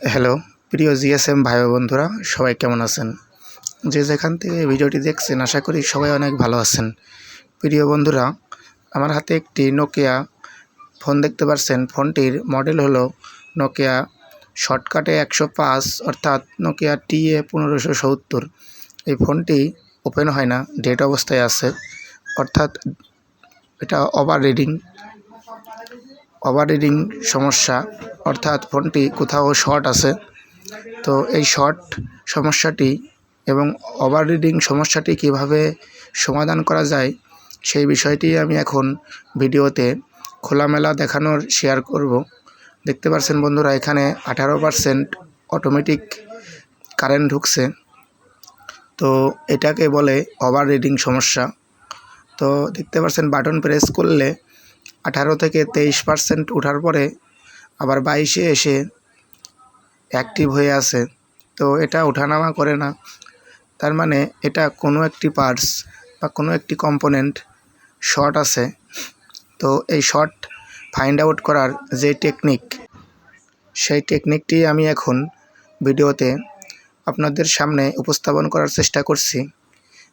Hello প্রিয় GSM ভাই বন্ধুরা, সবাই কেমন আছেন? যে যেখান থেকে ভিডিওটি দেখছেন, আশা করি সবাই অনেক ভালো আছেন। প্রিয় বন্ধুরা, আমার হাতে একটি নোকিয়া ফোন দেখতে পাচ্ছেন। ফোনটির মডেল হলো নোকিয়া শর্টকাটে একশো পাঁচ, অর্থাৎ নোকিয়া টিএ পনেরোশো সত্তর। এই ফোনটি ওপেন হয় না ডেট অবস্থায় আছে, অর্থাৎ এটা ওভার রিডিং ওভার রিডিং সমস্যা, অর্থাৎ ফোনটি কোথাও শর্ট আছে। তো এই শর্ট সমস্যাটি এবং ওভার রিডিং সমস্যাটি কীভাবে সমাধান করা যায়, সেই বিষয়টি আমি এখন ভিডিওতে খোলামেলা দেখানোর শেয়ার করব। দেখতে পাচ্ছেন বন্ধুরা, এখানে আঠারো পারসেন্ট অটোমেটিক কারেন্ট ঢুকছে। তো এটাকে বলে ওভার রিডিং সমস্যা। তো দেখতে পাচ্ছেন বাটন প্রেস করলে আঠারো থেকে তেইশ পার্সেন্ট ওঠার পরে আবার বাইশে এসে অ্যাক্টিভ হয়ে আছে। তো এটা ওঠানামা করে না। তার মানে এটা কোনো একটি পার্টস বা কোনো একটি কম্পোনেন্ট শর্ট আছে। তো এই শর্ট ফাইন্ড আউট করার যে টেকনিক সেই টেকনিকটি আমি এখন ভিডিওতে আপনাদের সামনে উপস্থাপন করার চেষ্টা করছি।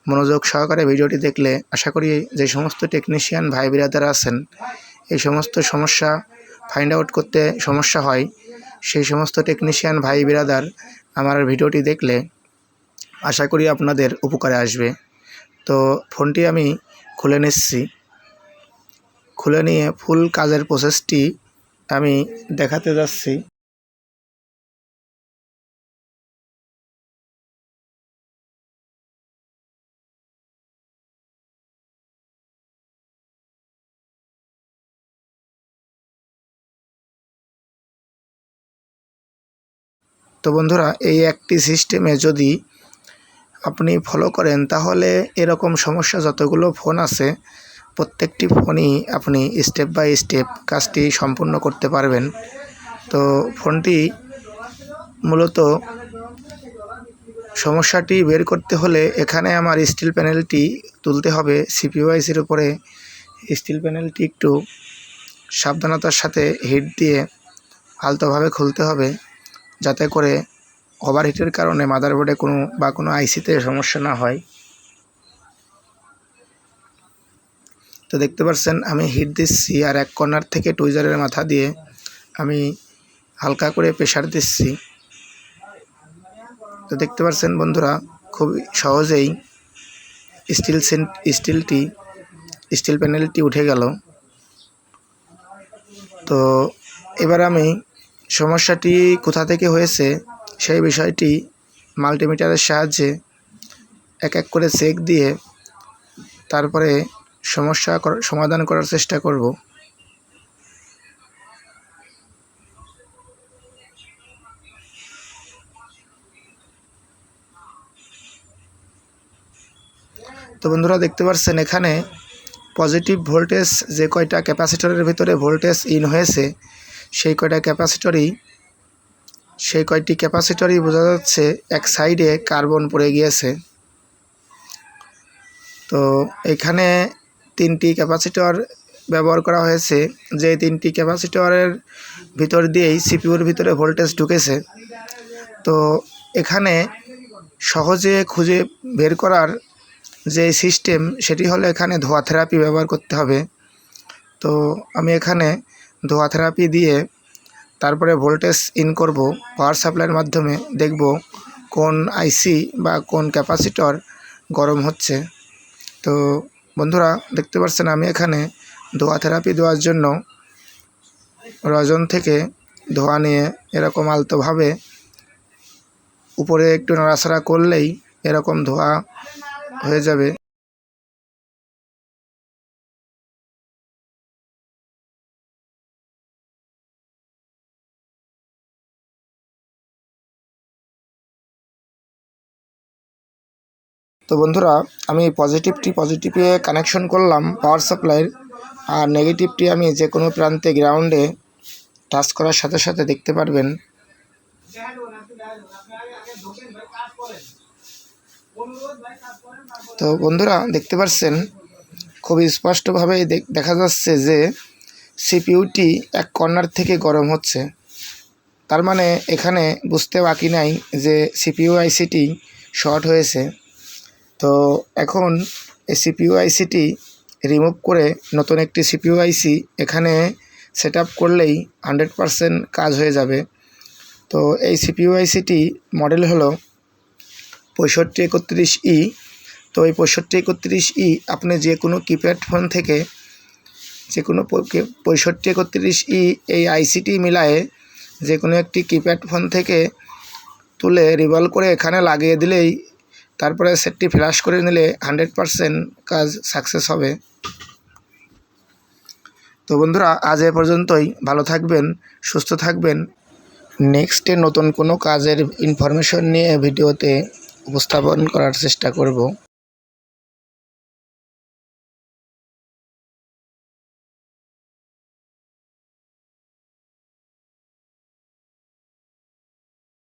মনোযোগ সহকারে ভিডিওটি দেখলে আশা করি যে সমস্ত টেকনিশিয়ান ভাই বিরাদারা আছেন, এই সমস্ত সমস্যা ফাইন্ড আউট করতে সমস্যা হয়, সেই সমস্ত টেকনিশিয়ান ভাই বিরাদার আমার ভিডিওটি দেখলে আশা করি আপনাদের উপকারে আসবে। তো ফোনটি আমি খুলে নিচ্ছি। খুলে নিয়ে ফুল কাজের প্রসেসটি আমি দেখাতে যাচ্ছি। তো বন্ধুরা, এই একটি সিস্টেমে যদি আপনি ফলো করেন, তাহলে এরকম সমস্যা যতগুলো ফোন আছে, প্রত্যেকটি ফোনই আপনি স্টেপ বাই স্টেপ কাজটি সম্পূর্ণ করতে পারবেন। তো ফোনটি মূলত সমস্যাটি বের করতে হলে এখানে আমার স্টিল প্যানেলটি তুলতে হবে। সিপিওয়াইসির উপরে স্টিল প্যানেলটি একটু সাবধানতার সাথে হিট দিয়ে আলতোভাবে খুলতে হবে। যাতে করে ওভারহিটের কারণে মাদারবোর্ডে কোনো বা কোনো আইসিতে সমস্যা না হয়। তো দেখতে পাচ্ছেন, আমি হিট দিচ্ছি আর এক কর্নার থেকে টুইজারের মাথা দিয়ে আমি হালকা করে প্রেশার দিচ্ছি। তো দেখতে পাচ্ছেন বন্ধুরা, খুব সহজেই স্টিল সেন্ট স্টিলটি স্টিল প্যানেলটি উঠে গেল। তো এবার আমি সমস্যাটি কোথা থেকে হয়েছে সেই বিষয়টি মাল্টিমিটারের সাহায্যে এক এক করে চেক দিয়ে তারপরে সমস্যা সমাধান করার চেষ্টা করব। তো বন্ধুরা দেখতে পাচ্ছেন এখানে পজিটিভ ভোল্টেজ যে কয়টা ক্যাপাসিটরের ভিতরে ভোল্টেজ ইন হয়েছে সেই কয়টা ক্যাপাসিটরই, সেই কয়টি ক্যাপাসিটরই বোঝা যাচ্ছে এক সাইডে কার্বন পড়ে গিয়েছে। তো এখানে তিনটি ক্যাপাসিটর ব্যবহার করা হয়েছে, যে তিনটি ক্যাপাসিটরের ভিতর দিয়েই সিপিউর ভিতরে ভোল্টেজ ঢুকেছে। তো এখানে সহজে খুঁজে বের করার যে সিস্টেম সেটি হলো এখানে ধোয়া থেরাপি ব্যবহার করতে হবে। তো আমি এখানে ধোয়া থেরাপি দিয়ে তারপরে ভোল্টেজ ইন করব, পাওয়ার সাপ্লাইয়ের মাধ্যমে দেখব কোন আইসি বা কোন ক্যাপাসিটর গরম হচ্ছে। তো বন্ধুরা, দেখতে পাচ্ছেন আমি এখানে ধোয়া থেরাপি দেওয়ার জন্য রজন থেকে ধোয়া নিয়ে এরকম আলতোভাবে উপরে একটু নাড়াচাড়া করলেই এরকম ধোয়া হয়ে যাবে। তো বন্ধুরা, আমি পজিটিভটি পজিটিভে কানেকশন করলাম পাওয়ার সাপ্লাইয়ের আর নেগেটিভটি আমি যে কোনো প্রান্তে গ্রাউন্ডে টাচ করার সাথে সাথে দেখতে পারবেন। তো বন্ধুরা, দেখতে পাচ্ছেন খুব স্পষ্টভাবে দেখা যাচ্ছে যে সিপিউটি এক কর্নার থেকে গরম হচ্ছে। তার মানে এখানে বুঝতে বাকি নাই যে সিপিইউ আইসিটি শর্ট হয়েছে। তো এখন এই সিপিইউ আইসিটি রিমুভ করে নতুন একটি সিপিইউ আইসি এখানে সেট আপ করলেই হান্ড্রেড পারসেন্ট কাজ হয়ে যাবে। তো এই সিপিইউ আইসিটি মডেল হলো পঁয়ষট্টি একত্রিশ ই। তো এই পঁয়ষট্টি একত্রিশ ই আপনি যে কোনো কিপ্যাড ফোন থেকে যে কোনো পঁয়ষট্টি একত্রিশ ই এই আইসিটি মিলায়ে যে কোনো একটি কিপ্যাড ফোন থেকে তুলে রিভলভ করে এখানে লাগিয়ে দিলেই তারপরে সেটটি ফ্ল্যাশ করে নিলে হান্ড্রেড পারসেন্ট কাজ সাকসেস হবে। তো বন্ধুরা, আজ এ পর্যন্তই। ভালো থাকবেন, সুস্থ থাকবেন। নেক্সটে নতুন কোনো কাজের ইনফরমেশন নিয়ে ভিডিওতে উপস্থাপন করার চেষ্টা করব।